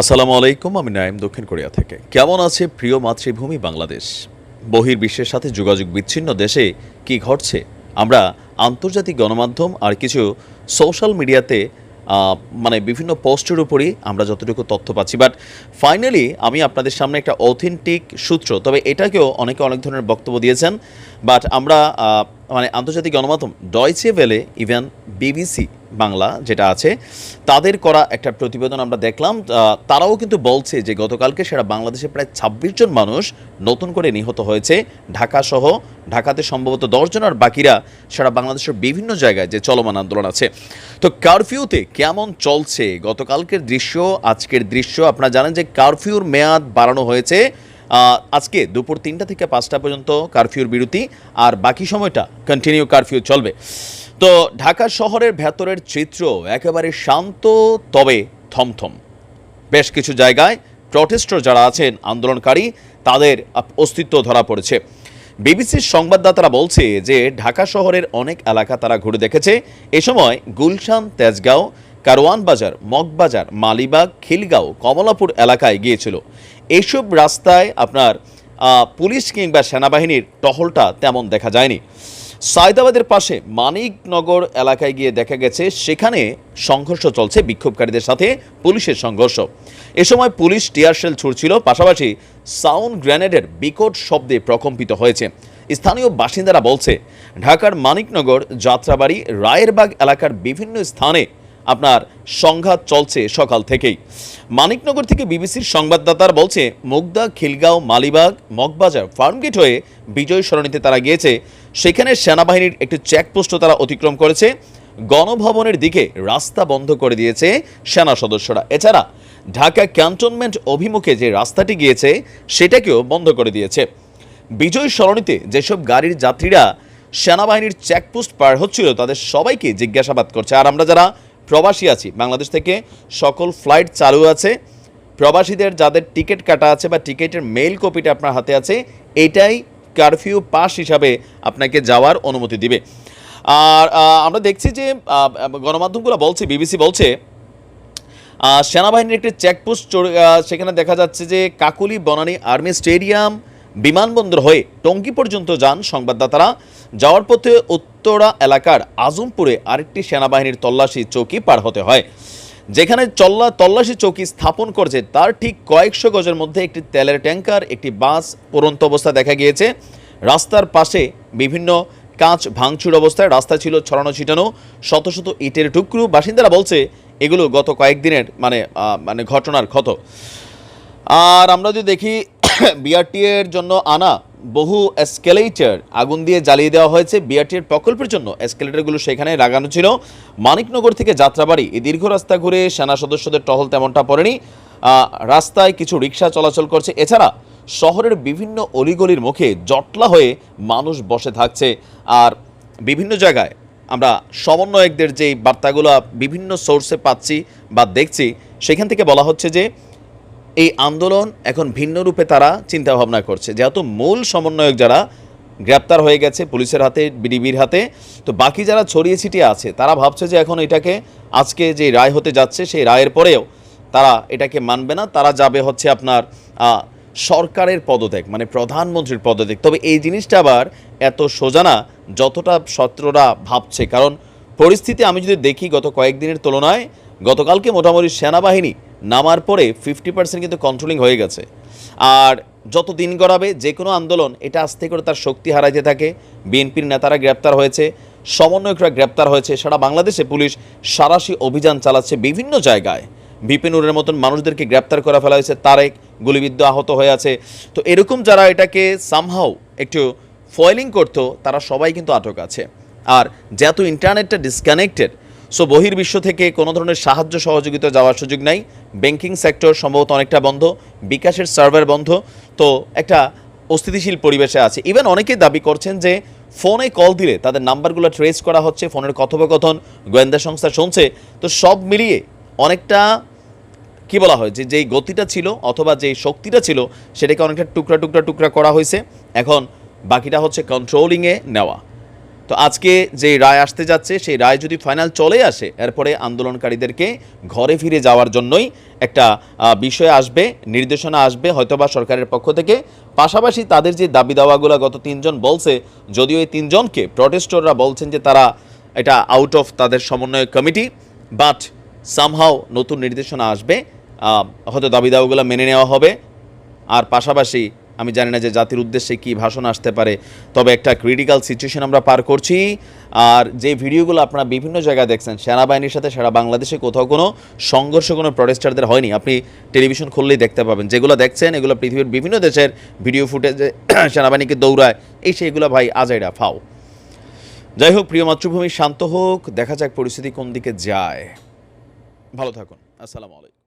আসসালামু আলাইকুম, আমি নাইম দক্ষিণ কোরিয়া থেকে। কেমন আছে প্রিয় মাতৃভূমি বাংলাদেশ? বহির্বিশ্বের সাথে যোগাযোগ বিচ্ছিন্ন দেশে কি ঘটছে? আমরা আন্তর্জাতিক গণমাধ্যম আর কিছু সোশ্যাল মিডিয়াতে মানে বিভিন্ন পোস্টের উপরই আমরা যতটুকু তথ্য পাচ্ছি। বাট ফাইনালি আমি আপনাদের সামনে একটা অথেন্টিক সূত্র, তবে এটাকেও অনেকে অনেক ধরনের বক্তব্য দিয়েছেন। বাট আমরা মানে আন্তর্জাতিক গণমাধ্যম Deutsche Welle, even BBC Bangla যেটা আছে, তাদের করা একটা প্রতিবেদন আমরা দেখলাম। তারাও কিন্তু বলছে যে গতকালকে সেটা বাংলাদেশে প্রায় ছাব্বিশ জন মানুষ নতুন করে নিহত হয়েছে। ঢাকা সহ ঢাকাতে সম্ভবত দশজন আর বাকিরা সারা বাংলাদেশের বিভিন্ন জায়গায় যে চলমান আন্দোলন আছে। তো কারফিউতে কেমন চলছে? গতকালকের দৃশ্য, আজকের দৃশ্য, আপনারা জানেন যে কারফিউর মেয়াদ বাড়ানো হয়েছে। আজকে দুপুর তিনটা থেকে পাঁচটা পর্যন্ত কারফিউর বিরতি, আর বাকি সময়টা কন্টিনিউ কারফিউ চলবে। তো ঢাকা শহরের ভেতরের চিত্র একেবারে শান্ত, তবে থমথম। বেশ কিছু জায়গায় প্রটেস্টর যারা আছেন, আন্দোলনকারী, তাদের অস্তিত্ব ধরা পড়েছে। বিবিসির সংবাদদাতারা বলছে যে, ঢাকা শহরের অনেক এলাকা তারা ঘুরে দেখেছে। এ সময় গুলশান, তেজগাঁও কারওয়ান বাজার মগবাজার, মালিবাগ, খিলগাঁও, কমলাপুর এলাকায় গিয়েছিল। এইসব রাস্তায় আপনার পুলিশ কিংবা সেনাবাহিনীর টহলটা তেমন দেখা যায়নি। সায়দাবাদের পাশে মানিকনগর এলাকায় গিয়ে দেখা গেছে, সেখানে সংঘর্ষ চলছে বিক্ষোভকারীদের সাথে পুলিশের সংঘর্ষ। এ সময় পুলিশ টিয়ারশেল ছুড়ছিল, পাশাপাশি সাউন্ড গ্রেনেডের বিকট শব্দে প্রকম্পিত হয়েছে। স্থানীয় বাসিন্দারা বলছে, ঢাকার মানিকনগর যাত্রাবাড়ি রায়েরবাগ এলাকার বিভিন্ন স্থানে আপনার সংঘাত চলছে সকাল থেকেই। মানিকনগর থেকে বিবিসির সংবাদদাতার বলছে, মুগদা, খিলগাঁও, মালিবাগ, মগবাজার ফার্মগেট হয়ে বিজয় সরণিতে তারা গিয়েছে। সেখানে সেনাবাহিনীর একটি চেকপোস্টও তারা অতিক্রম করেছে। গণভবনের দিকে রাস্তা বন্ধ করে দিয়েছে সেনা সদস্যরা। এছাড়া ঢাকা ক্যান্টনমেন্ট অভিমুখে যে রাস্তাটি গিয়েছে, সেটাকেও বন্ধ করে দিয়েছে। বিজয় সরণিতে যেসব গাড়ির যাত্রীরা সেনাবাহিনীর চেকপোস্ট পার হচ্ছিল, তাদের সবাইকে জিজ্ঞাসাবাদ করছে। আর আমরা যারা প্রবাসী আছি। বাংলাদেশ থেকে সকল ফ্লাইট চালু আছে। প্রবাসীদের যাদের টিকিট কাটা আছে বা টিকিটের মেইল কপিটা আপনার হাতে আছে, এটাই কারফিউ পাস হিসাবে আপনাকে যাওয়ার অনুমতি দিবে। আর আমরা দেখছি যে গণমাধ্যমগুলো বলছে, বিবিসি বলছে সেনাবাহিনীর একটি চেকপোস্ট সেখানে দেখা যাচ্ছে যে কাকুলি বনানী আর্মি স্টেডিয়াম বিমানবন্দর হয়ে টঙ্গী পর্যন্ত যান সংবাদদাতারা। যাওয়ার পথে উত্তরা এলাকার আজমপুরে আরেকটি সেনাবাহিনীর তল্লাশি চৌকি পার হতে হয়। যেখানে চল্লা তল্লাশি চৌকি স্থাপন করছে তার ঠিক কয়েকশো গজের মধ্যে একটি তেলের ট্যাঙ্কার, একটি বাস, পরন্ত অবস্থা দেখা গিয়েছে। রাস্তার পাশে বিভিন্ন কাঁচ ভাঙচুর অবস্থায় রাস্তা ছিল ছড়ানো ছিটানো, শত শত ইটের টুকরো। বাসিন্দারা বলছে, এগুলো গত কয়েকদিনের মানে মানে ঘটনার ক্ষত। আর আমরা যদি দেখি বিআরটি এর জন্য আনা বহু এসকেলেটর আগুন দিয়ে জ্বালিয়ে দেওয়া হয়েছে বিআরটি এর প্রকল্পের জন্য। এসকেলেটরগুলো সেখানে লাগানো ছিল। মানিকনগর থেকে যাত্রাবাড়ি, এই দীর্ঘ রাস্তা ঘুরে সেনা সদস্যদের টহল তেমনটা পড়েনি। রাস্তায় কিছু রিক্সা চলাচল করছে। এছাড়া শহরের বিভিন্ন অলিগলির মুখে জটলা হয়ে মানুষ বসে থাকছে। আর বিভিন্ন জায়গায় আমরা সমন্বয়কদের যে বার্তাগুলো বিভিন্ন সোর্সে পাচ্ছি বা দেখছি, সেখান থেকে বলা হচ্ছে যে এই আন্দোলন এখন ভিন্ন রূপে তারা চিন্তা ভাবনা করছে। যেহেতু মূল সমন্বয়ক যারা গ্রেপ্তার হয়ে গেছে পুলিশের হাতে, বিডিবির হাতে, তো বাকি যারা ছড়িয়ে ছিটিয়ে আছে, তারা ভাবছে যে এখন এটাকে আজকে যে রায় হতে যাচ্ছে, সেই রায়ের পরেও তারা এটাকে মানবে না। তারা যাবে হচ্ছে আপনার সরকারের পদত্যাগ মানে প্রধানমন্ত্রীর পদত্যাগ। তবে এই জিনিসটা আবার এত সোজা না, যতটা ছাত্ররা ভাবছে। কারণ পরিস্থিতি আমি যদি দেখি গত কয়েকদিনের তুলনায়, গতকালকে মোটামুটি সেনাবাহিনী নামার পরে ফিফটি পার্সেন্ট কিন্তু কন্ট্রোলিং হয়ে গেছে। আর যত দিন গড়াবে যে কোনো আন্দোলন, এটা আস্তে করে তার শক্তি হারাইতে থাকে। বিএনপির নেতারা গ্রেপ্তার হয়েছে, সমন্বয়করা গ্রেপ্তার হয়েছে। সারা বাংলাদেশে পুলিশ সারাশি অভিযান চালাচ্ছে বিভিন্ন জায়গায়। বিপিনুরের মতন মানুষদেরকে গ্রেপ্তার করা ফেলা হয়েছে। তারেক গুলিবিদ্ধ আহত হয়ে আছে। তো এরকম যারা এটাকে সামহাও একটু ফয়েলিং করতো, তারা সবাই কিন্তু আটক আছে। আর যেহেতু ইন্টারনেটটা ডিসকানেক্টেড সো বহির্বিশ্ব থেকে কোনো ধরনের সাহায্য সহযোগিতা যাওয়ার সুযোগ নাই। ব্যাংকিং সেক্টর সম্ভবত অনেকটা বন্ধ, বিকাশের সার্ভার বন্ধ। তো, একটা অস্থিতিশীল পরিবেশে আছে। ইভেন অনেকেই দাবি করছেন যে ফোনে কল দিলে তাদের নাম্বারগুলো ট্রেস করা হচ্ছে ফোনের কথোপকথন গোয়েন্দা সংস্থা শুনছে। তো, সব মিলিয়ে অনেকটা, কি বলা হয়, যে, যেই গতিটা ছিল অথবা যেই শক্তিটা ছিল, সেটাকে অনেকটা টুকরা টুকরা টুকরা করা হয়েছে। এখন বাকিটা হচ্ছে কন্ট্রোলিংয়ে নেওয়া। তো আজকে যে রায় আসতে যাচ্ছে, সেই রায় যদি ফাইনাল চলে আসে, এরপরে আন্দোলনকারীদেরকে ঘরে ফিরে যাওয়ার জন্যই একটা বিষয় আসবে, নির্দেশনা আসবে, হয়তোবা সরকারের পক্ষ থেকে। পাশাপাশি তাদের যে দাবি দাওয়াগুলো গত তিনজন বলছে, যদিও এই তিনজনকে প্রটেস্টররা বলছেন যে তারা এটা আউট অফ তাদের সমন্বয় কমিটি বাট সামহাও নতুন নির্দেশনা আসবে হয়তো দাবি দাওয়াগুলো মেনে নেওয়া হবে। আর পাশাপাশি আমি জানি না যে জাতির উদ্দেশ্যে কি ভাষণ আসতে পারে, তবে একটা ক্রিটিক্যাল সিচুয়েশন আমরা পার করছি। আর যে ভিডিওগুলো আপনারা বিভিন্ন জায়গায় দেখছেন, সেনাবাহিনীর সাথে, সারা বাংলাদেশে কোথাও কোনো সংঘর্ষ, কোনো প্রটেস্টারদের হয়নি। আপনি টেলিভিশন খুললেই দেখতে পাবেন। যেগুলো দেখছেন, এগুলো পৃথিবীর বিভিন্ন দেশের ভিডিও ফুটেজে সেনাবাহিনীকে দৌড়ায়। এই সেইগুলো ভাই আজাইরা, ফাও। যাই হোক, প্রিয় মাতৃভূমি, শান্ত হোক। দেখা যাক পরিস্থিতি কোন দিকে যায়। ভালো থাকুন। আসসালামু আলাইকুম।